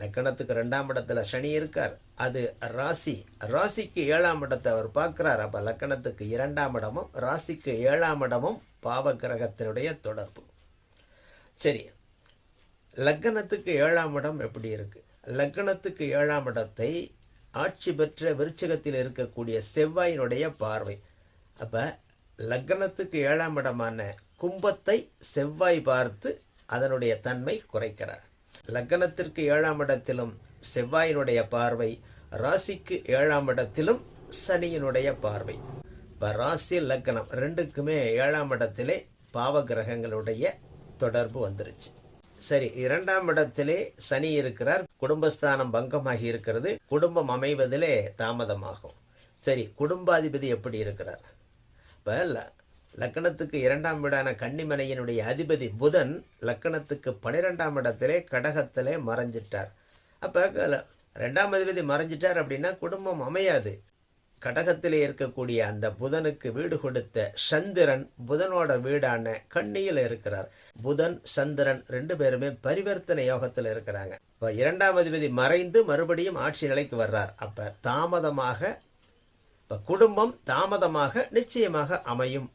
லக்கணத்துக்கு ரெண்டாம் இடத்துல சனி இருக்கார். அது ராசி. ராசிக்கு ஏழாம் இடத்தை அவர் பார்க்கிறார். அப்ப லக்கணத்துக்கு இரண்டாம் இடமும் ராசிக்கு ஏழாம் இடமும் பாவ கிரகத்தினுடைய தொடர்பு. சரி. லக்கணத்துக்கு ஏழாம் இடம் எப்படி இருக்கு? லக்கணத்துக்கு ஏழாம் இடத்தை ஆட்சி பெற்ற விருச்சகத்தில் இருக்கக்கூடிய செவ்வாயினுடைய பார்வை. அப்ப லக்கணத்துக்கு ஏழாம் இடமான கும்பத்தை செவ்வாய் பார்த்து அதனுடைய தன்மை குறைக்கிறார். லக்னத்திற்கு ஏழாம் இடத்திலும் செவ்வாயினுடைய பார்வை ராசிக்கு ஏழாம் இடத்திலும் சனியினுடைய பார்வை. இப்ப ராசி லக்கணம் ரெண்டுக்குமே ஏழாம் இடத்திலே பாவ கிரகங்களுடைய தொடர்பு வந்துருச்சு. சரி இரண்டாம் இடத்திலே சனி இருக்கிறார் குடும்பஸ்தானம் பங்கமாகி இருக்கிறது குடும்பம் அமைவதிலே தாமதமாகும். சரி குடும்பாதிபதி எப்படி இருக்கிறார்? இப்போ லக்கணத்துக்கு இரண்டாம் வீடான கன்னிமனையினுடைய அதிபதி புதன் லக்கணத்துக்கு பனிரெண்டாம் இடத்திலே கடகத்திலே மறைஞ்சிட்டார். அப்ப ரெண்டாம் அதிபதி மறைஞ்சிட்டார் அப்படின்னா குடும்பம் அமையாது. கடகத்திலே இருக்கக்கூடிய அந்த புதனுக்கு வீடு கொடுத்த சந்திரன் புதனோட வீடான கண்ணியில் இருக்கிறார். புதன் சந்திரன் ரெண்டு பேருமே பரிவர்த்தனை யோகத்தில் இருக்கிறாங்க. இப்போ இரண்டாம் அதிபதி மறைந்து மறுபடியும் ஆட்சி நிலைக்கு வர்றார். அப்ப தாமதமாக இப்போ குடும்பம் தாமதமாக நிச்சயமாக அமையும்.